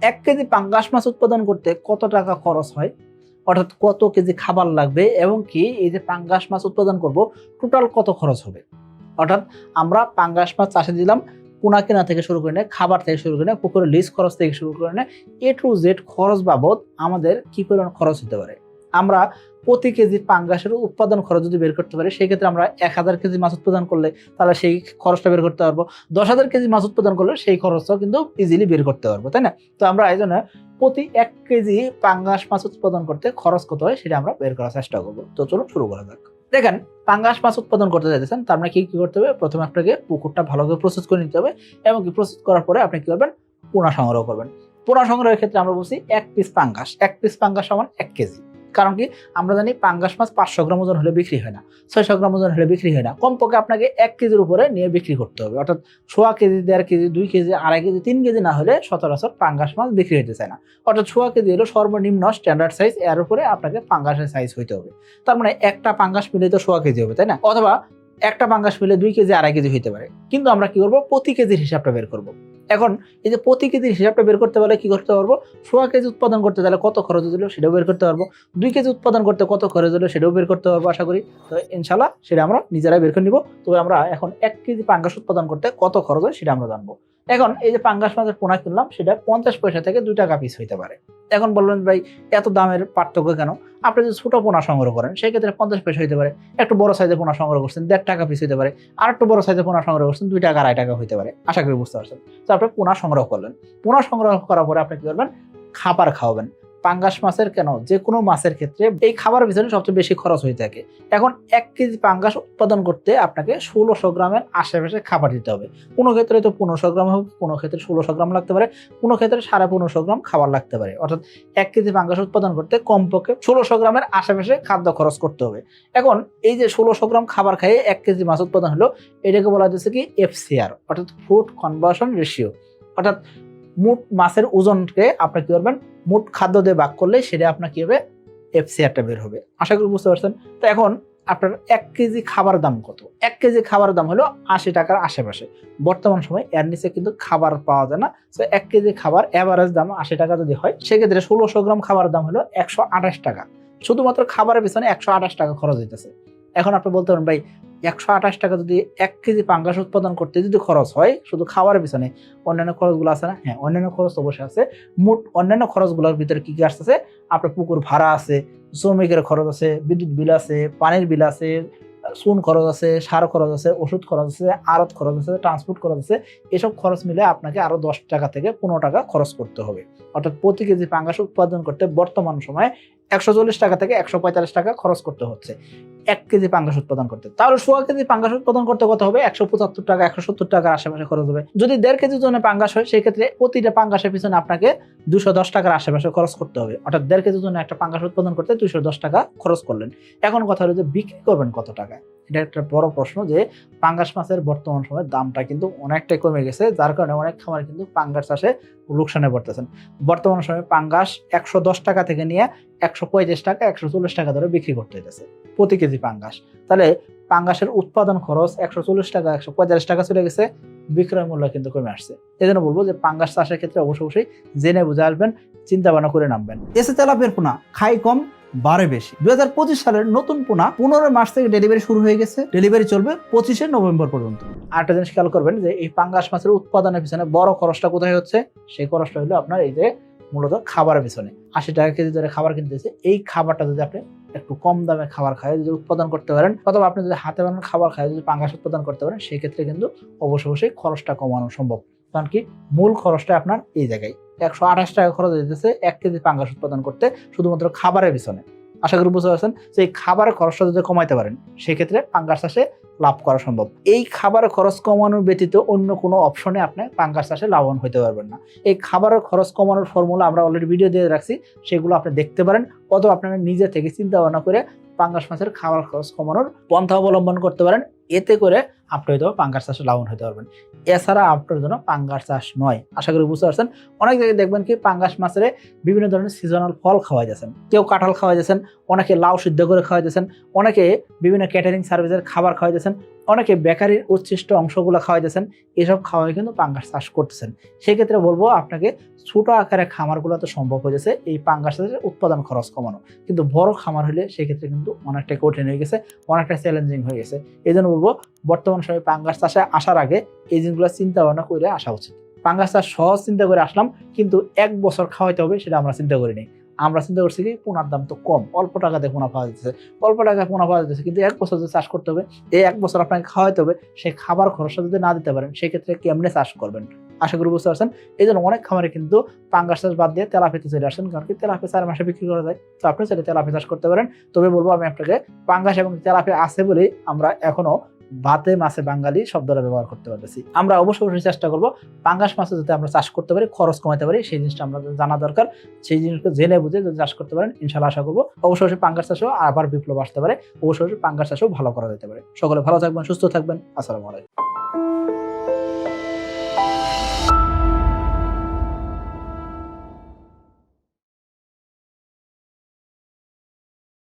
এক কেজি পাঙ্গাস মাছ উৎপাদন করতে কত টাকা খরচ হয়? অর্থাৎ কত কেজি খাবার লাগবে এবং কি এই যে পাঙ্গাস মাছ উৎপাদন করব টোটাল কত খরচ হবে? অর্থাৎ আমরা পাঙ্গাস মাছ চাষে দিলাম কোনা কেনা থেকে শুরু করে নেয়, খাবার থেকে শুরু করে নেয়, পুকুরের লিজ খরচ থেকে শুরু করে নেয় এ টু জেড খরচ বাবদ আমাদের কী পরিমাণ খরচ হতে পারে? আমরা প্রতি কেজি পাঙ্গাসের উৎপাদন খরচ যদি বের করতে পারি সেই ক্ষেত্রে আমরা এক হাজার কেজি মাছ উৎপাদন করলে তাহলে সেই খরচটা বের করতে পারব। দশ হাজার কেজি মাছ উৎপাদন করলে সেই খরচটাও কিন্তু ইজিলি বের করতে পারব, তাই না? তো আমরা এই জন্য প্রতি এক কেজি পাঙ্গাস মাছ উৎপাদন করতে খরচ কত হয় সেটা আমরা বের করার চেষ্টা করব। তো চলুন শুরু করা যাক। দেখেন, পাঙ্গাস মাছ উৎপাদন করতে চাইতেছেন, তার মানে কি কি করতে হবে? প্রথমে আপনাকে পুকুরটা ভালো করে প্রসেস করে নিতে হবে এবং কি প্রসেস করার পরে আপনি কি করবেন? পোনা সংগ্রহ করবেন। পোনা সংগ্রহের ক্ষেত্রে আমরা বলছি এক পিস পাঙ্গাস। এক পিস পাঙ্গাস সমান এক কেজি। কারণ কি? আমরা জানি পাঙ্গাস মাছ পাঁচশো গ্রাম ওজন হলে বিক্রি হয় না। ছয়শো গ্রাম ওজন হলে বিক্রি হয় না। কমপক্ষে আপনাকে এক কেজির উপরে নিয়ে বিক্রি করতে হবে। অর্থাৎ সোয়া কেজি, দেড় কেজি, দুই কেজি, আড়াই কেজি, তিন কেজি না হলে সচরাচর পাঙ্গাস মাছ বিক্রি হতে চায় না। অর্থাৎ সোয়া কেজি হলো সর্বনিম্ন স্ট্যান্ডার্ড সাইজ এর উপরে আপনাকে পাঙ্গাসের সাইজ হইতে হবে। তার মানে একটা পাঙ্গাস মিলে তো ছোয়া কেজি হবে, তাই না? অথবা একটা পাঙ্গাস মিলে দুই কেজি, আড়াই কেজি হইতে পারে। কিন্তু আমরা কি করব? প্রতি কেজির হিসাবটা বের করব। এখন এই যে প্রতি কেজির হিসাবটা বের করতে পারলে কি করতে পারব? সোয়া কেজি উৎপাদন করতে তাহলে কত খরচ হলো সেটাও বের করতে পারব। দুই কেজি উৎপাদন করতে কত খরচ হলো সেটাও বের করতে পারব আশা করি। তো ইনশাল্লাহ সেটা আমরা নিজেরাই বের করে নিব। তবে আমরা এখন এক কেজি পাঙ্গাস উৎপাদন করতে কত খরচ হয় সেটা আমরা জানব। এখন এই যে পাঙ্গাস মাছের পোনা কিনলাম, সেটা পঞ্চাশ পয়সা থেকে দুই টাকা পিস হইতে পারে। এখন বললেন, ভাই, এত দামের পার্থক্য কেন? আপনি যদি ছোটো পোনা সংগ্রহ করেন সেই ক্ষেত্রে পঞ্চাশ পয়সা হইতে পারে। একটু বড় সাইজের পোনা সংগ্রহ করছেন, দেড় টাকা পিস হইতে পারে। আর একটু বড় সাইজের পোনা সংগ্রহ করছেন, দুই টাকা, আড়াই টাকা হইতে পারে। আশা করি বুঝতে পারছেন। তো আপনি পোনা সংগ্রহ করলেন। পোনা সংগ্রহ করার পরে আপনি কী করবেন? খাবার খাওয়াবেন। পাঙ্গাস মাছের কেন? যে কোনো মাছের ক্ষেত্রে এই খাবারের পিছনে সবচেয়ে বেশি খরচ হয়ে থাকে। এখন এক কেজি পাঙ্গাস উৎপাদন করতে আপনাকে ষোলোশো গ্রামের আশেপাশে খাবার দিতে হবে। কোনো ক্ষেত্রে তো পনেরোশো গ্রাম হবে, কোনো ক্ষেত্রে ষোলোশো গ্রাম লাগতে পারে, কোনো ক্ষেত্রে সাড়ে পনেরোশো গ্রাম খাবার লাগতে পারে। অর্থাৎ এক কেজি পাঙ্গাস উৎপাদন করতে কমপক্ষে ষোলোশো গ্রামের আশেপাশে খাদ্য খরচ করতে হবে। এখন এই যে ষোলোশো গ্রাম খাবার খাইয়ে এক কেজি মাছ উৎপাদন হলো, এটাকে বলা যাচ্ছে কি এফসিআর অর্থাৎ ফুড কনভার্সন রেশিও অর্থাৎ মোট মাছের ওজনকে আপনি কি করবেন? মোট খাদ্য দিয়ে ভাগ করলে সেটা আপনার কি হবে? এফসিআরটা বের হবে। আশা করি বুঝতে পারছেন? তো এখন আপনার এক কেজি খাবার দাম কত? এক কেজি খাবার দাম হলো আশি টাকার আশেপাশে। বর্তমান সময় এর নিচে কিন্তু খাবার পাওয়া যায় না। তো এক কেজি খাবার অ্যাভারেজ দাম আশি টাকা যদি হয়, সেক্ষেত্রে ষোলোশো গ্রাম খাবার দাম হলো একশো আঠাশ টাকা। শুধুমাত্র খাবারের পিছনে একশো আঠাশ টাকা খরচ হইতেছে। এখন আপনি বলতে পারেন, ভাই, একশো আঠাশ টাকা যদি এক কেজি পাঙ্গাস উৎপাদন করতে যদি খরচ হয়, শুধু খাবারের পিছনে, অন্যান্য খরচগুলো আছে না? হ্যাঁ অন্যান্য খরচ অবশ্যই আছে। মোট অন্যান্য খরচগুলোর ভিতরে কি কি আসতেছে? আপনার পুকুর ভাড়া আছে, শ্রমিকের খরচ আছে, বিদ্যুৎ বিল আছে, পানির বিল আছে, চুন খরচ আছে, সার খরচ আছে, ওষুধ খরচ আছে, আড়ত খরচ আছে ট্রান্সপোর্ট খরচ আছে, এসব খরচ মিলে আপনাকে আরও দশ টাকা থেকে পনেরো টাকা খরচ করতে হবে। অর্থাৎ প্রতি কেজি পাঙ্গাস উৎপাদন করতে বর্তমান সময়ে একশো চল্লিশ টাকা থেকে একশো পঁয়তাল্লিশ টাকা খরচ করতে হচ্ছে। এক কেজি পাঙ্গাস উৎপাদন করতে। তাহলে সোয়া কেজি পাঙ্গাস উৎপাদন করতে কত হবে? একশো পঁচাত্তর টাকা, একশো সত্তর টাকার আশেপাশে খরচ হবে। যদি দেড় কেজি জন্য পাঙ্গাস হয়, সেক্ষেত্রে প্রতিটা পাঙ্গাসের পিছনে আপনাকে দুশো দশ টাকার আশেপাশে খরচ করতে হবে। অর্থাৎ দেড় কেজির জন্য একটা পাঙ্গাস উৎপাদন করতে দুশো দশ টাকা খরচ করলেন। এখন কথা হলো যে বিক্রি করবেন কত টাকায়? এটা একটা বড় প্রশ্ন যে পাঙ্গাস মাছের বর্তমান সময়ে দামটা কিন্তু অনেকটাই কমে গেছে, যার কারণে অনেক খামার কিন্তু পাঙ্গাস চাষে লোকসানে পড়তেছেন। বর্তমান সময়ে পাঙ্গাস একশো দশ টাকা থেকে নিয়ে একশো পঁয়ত্রিশ টাকা, একশো চল্লিশ টাকা ধরে বিক্রি করতে হইতেছে প্রতি কেজি পাঙ্গাস। তাহলে পাঙ্গাসের উৎপাদন খরচ একশো চল্লিশ টাকা, একশো পঁয়তাল্লিশ টাকা চলে গেছে, বিক্রয় মূল্য কিন্তু কমে আসছে। এই জন্য বলব যে পাঙ্গাস চাষের ক্ষেত্রে অবশ্যই অবশ্যই জেনে বুঝে আসবেন, চিন্তা ভাবনা করে নামবেন। এসে তেলাপের পোনা, খাই কম বারে বেশি। দুই হাজার পঁচিশ সালের নতুন পোনা পনেরো মার্চ থেকে ডেলিভারি শুরু হয়ে গেছে। ডেলিভারি চলবে পঁচিশে নভেম্বর পর্যন্ত। আরেকটা জিনিস খেয়াল করবেন যে, এই পাঙ্গাস মাছের উৎপাদনের পিছনে বড় খরচটা কোথায় হচ্ছে? সেই খরচটা হলো আপনার এই যে মূলত খাবারের পিছনে। আশি টাকা কেজি ধরে খাবার কিনতেছে এই খাবারটা যদি আপনি একটু কম দামে খাবার খায়, যদি উৎপাদন করতে পারেন, অথবা আপনি যদি হাতে বানানো খাবার খায়, যদি পাঙ্গাস উৎপাদন করতে পারেন সেই ক্ষেত্রে কিন্তু অবশ্যই অবশ্যই খরচটা কমানো সম্ভব। কারণ কি, মূল খরচটা আপনার এই জায়গায়। একশো আঠাশ টাকা খরচ দিতেছে এক কেজি পাঙ্গাস উৎপাদন করতে, শুধুমাত্র খাবারের পিছনে। আশা করি বুঝতে পারছেন? যে এই খাবারের খরচটা যদি কমাইতে পারেন, সেক্ষেত্রে পাঙ্গাস চাষে লাভ করা সম্ভব। এই খাবারের খরচ কমানোর ব্যতীত অন্য কোনো অপশনে আপনি পাঙ্গাস চাষে লাভবান হতে পারবেন না। এই খাবারের খরচ কমানোর ফর্মুলা আমরা অলরেডি ভিডিও দিয়ে রাখছি, সেগুলো আপনি দেখতে পারেন অথবা আপনারা নিজে থেকে চিন্তা ভাবনা করে পাঙ্গাস মাছের খাবার খরচ কমানোর পন্থা অবলম্বন করতে পারেন। এতে করে আপনি হয়তো পাঙ্গাস চাষে লাভবান হতে পারবেন। এছাড়া আপনার জন্য পাঙ্গাস চাষ নয়। আশা করি বুঝতে পারছেন। অনেক জায়গায় দেখবেন কি পাঙ্গাস মাছের বিভিন্ন ধরনের সিজনাল ফল খাওয়াই যাচ্ছেন। কেউ কাঁঠাল খাওয়াই যাচ্ছেন, অনেকে লাউ সিদ্ধ করে খাওয়াই যাচ্ছেন, অনেকে বিভিন্ন ক্যাটারিং সার্ভিসের খাবার খাওয়াই যাচ্ছেন অনেকে বেকারির উচ্ছিষ্ট অংশগুলো খাওয়াই যাচ্ছেন এসব খাওয়াই কিন্তু পাঙ্গাস চাষ করতেছেন। সেক্ষেত্রে বলব আপনাকে ছোট আকারে খামারগুলো তো সম্ভব হয়ে গেছে এই পাঙ্গাস চাষের উৎপাদন খরচ কমানো। কিন্তু বড় খামার হলে সেক্ষেত্রে কিন্তু অনেকটা কঠিন হয়ে গেছে, অনেকটা চ্যালেঞ্জিং হয়ে গেছে। এই জন্য বলব বর্তমান সময়ে পাঙ্গাস চাষে আসার আগে এই জিনিসগুলো চিন্তা ভাবনা করে আসা উচিত। পাঙ্গাস চাষ সহজ চিন্তা করে আসলাম, কিন্তু এক বছর খাওয়াইতে হবে সেটা আমরা চিন্তা করিনি। আমরা চিন্তা করছি কি, পোনার দাম তো কম। অল্প টাকাতে পোনা পাওয়া যাচ্ছে। অল্প টাকায় পোনা পাওয়া যাচ্ছে, কিন্তু এক বছর যদি চাষ করতে হবে, এই এক বছর আপনাকে খাওয়াইতে হবে, সেই খাবার খরচটা যদি না দিতে পারেন, সেক্ষেত্রে কেমনে চাষ করবেন? আশা করি বুঝতে পারছেন। এই জন্য অনেক খামারে কিন্তু পাঙ্গাস চাষ বাদ দিয়ে তেলাপিতে চলে আসেন, কারণ কি তেলাপি চার মাসে বিক্রি করা যায়। তো আপনি চাইলে তেলাপি চাষ করতে পারেন। তবে বলব আমি আপনাকে, পাঙ্গাস এবং তেলাপি আছে বলেই আমরা এখনও ভাতে মাছে বাঙালি শব্দটা ব্যবহার করতে পারতেছি। আমরা অবশ্য অবশ্যই চেষ্টা করব পাঙ্গাস মাছে যাতে আমরা চাষ করতে পারি, খরচ কমাতে পারি, সেই জিনিসটা আমরা জানা দরকার, সেই জিনিসটা জেনে বুঝে যদি চাষ করতে পারেন ইনশাল্লাহ আশা করব অবশ্য অবশ্যই পাঙ্গাস চাষেও আবার বিপ্লব আসতে পারে, অবশ্য অবশ্যই পাঙ্গাস চাষও ভালো করা যেতে পারে। সকলে ভালো থাকবেন, সুস্থ থাকবেন, আসসালামু আলাইকুম।